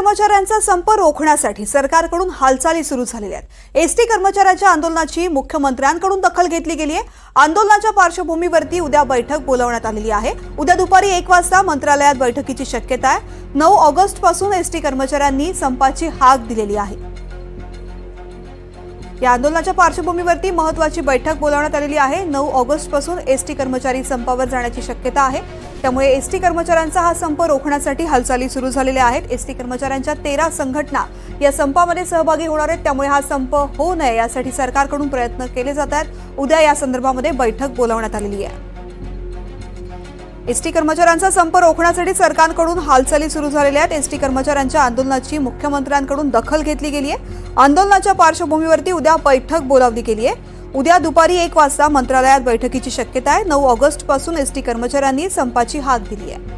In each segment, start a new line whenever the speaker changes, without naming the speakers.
कर्मचाऱ्यांचा संप रोखण्यासाठी सरकारकडून हालचाली सुरू झालेल्या आहेत. एसटी कर्मचाऱ्यांच्या आंदोलनाची मुख्यमंत्र्यांकडून दखल घेतली गेली आहे. आंदोलनाच्या पार्श्वभूमीवरती उद्या बैठक बोलावण्यात आलेली आहे. उद्या दुपारी एक वाजता मंत्रालयात बैठकीची शक्यता आहे. नऊ ऑगस्टपासून एसटी कर्मचाऱ्यांनी संपाची हाक दिलेली आहे. या आंदोलनाच्या पार्श्वभूमीवरती महत्वाची बैठक बोलावण्यात आलेली आहे. नऊ ऑगस्टपासून एसटी कर्मचारी संपावर जाण्याची शक्यता आहे. त्यामुळे एसटी कर्मचाऱ्यांचा हा संप रोखण्यासाठी हालचाली सुरू झालेल्या आहेत. एसटी कर्मचाऱ्यांच्या तेरा संघटना या संपामध्ये सहभागी होणार आहेत. त्यामुळे हा संप होऊ नये यासाठी सरकारकडून प्रयत्न केले जात आहेत. उद्या या संदर्भामध्ये बैठक बोलावण्यात आलेली आहे. एसटी कर्मचाऱ्यांचा संप रोखण्यासाठी सरकारकडून हालचाली सुरू झालेल्या आहेत. एसटी कर्मचाऱ्यांच्या आंदोलनाची मुख्यमंत्र्यांकडून दखल घेतली गेली आहे आंदोलनाच्या पार्श्वभूमीवरती उद्या बैठक बोलावली गेली आहे उद्या दुपारी एक वाजता मंत्रालयात बैठकीची शक्यता आहे. नऊ ऑगस्टपासून एसटी कर्मचाऱ्यांनी संपाची हाक दिली आहे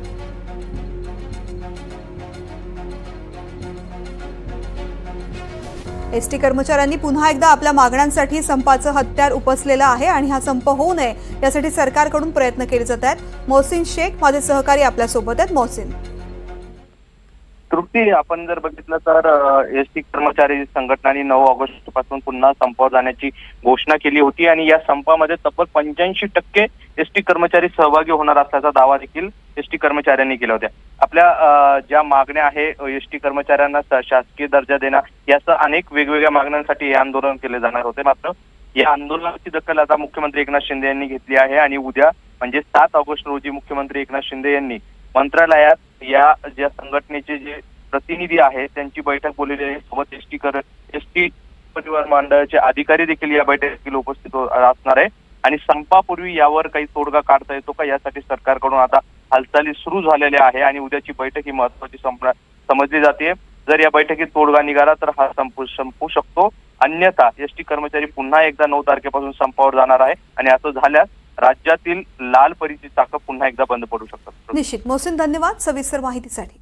एसटी कर्मचाऱ्यांनी पुन्हा एकदा आपल्या मागण्यांसाठी संपाचं हत्यार उपसलेलं आहे आणि हा संप होऊ नये यासाठी सरकारकडून प्रयत्न केले जात आहेत. मोहसिन शेख माझे सहकारी आपल्यासोबत आहेत. मोहसिन.
होती आपण जर बघितलं तर एस टी कर्मचारी संघटनांनी नऊ ऑगस्टपासून पुन्हा संपावर जाण्याची घोषणा केली होती आणि या संपामध्ये तब्बल पंच्याऐंशी टक्के एस टी कर्मचारी सहभागी होणार असल्याचा दावा देखील एस टी कर्मचाऱ्यांनी केला होता. आपल्या ज्या मागण्या आहे एस टी कर्मचाऱ्यांना शासकीय दर्जा देणं यासह अनेक वेगवेगळ्या मागण्यांसाठी हे आंदोलन केले जाणार होते. मात्र या आंदोलनाची दखल आता मुख्यमंत्री एकनाथ शिंदे यांनी घेतली आहे आणि उद्या म्हणजे सात ऑगस्ट रोजी मुख्यमंत्री एकनाथ शिंदे यांनी मंत्रालयात या ज्या संघटनेचे जे प्रतिनिधी आहेत त्यांची बैठक बोललेली आहे. सोबत एस टी कर एस टी परिवहन मंडळाचे अधिकारी देखील या बैठकीला उपस्थित हो- असणार आहे. आणि संपापूर्वी यावर काही तोडगा काढता येतो का? यासाठी सरकारकडून आता हालचाली सुरू झालेल्या आहे आणि उद्याची बैठक ही महत्वाची संपणार समजली जाते. जर या बैठकीत तोडगा निघाला तर हा संपू संपू शकतो. अन्यथा एस टी कर्मचारी पुन्हा एकदा नऊ तारखेपासून संपावर जाणार आहे. आणि असं झाल्यास राज्यातील लाल परीची चाकं पुन्हा एकदा बंद पडू शकतात.
निश्चित. मोहसिन धन्यवाद सविस्तर माहितीसाठी.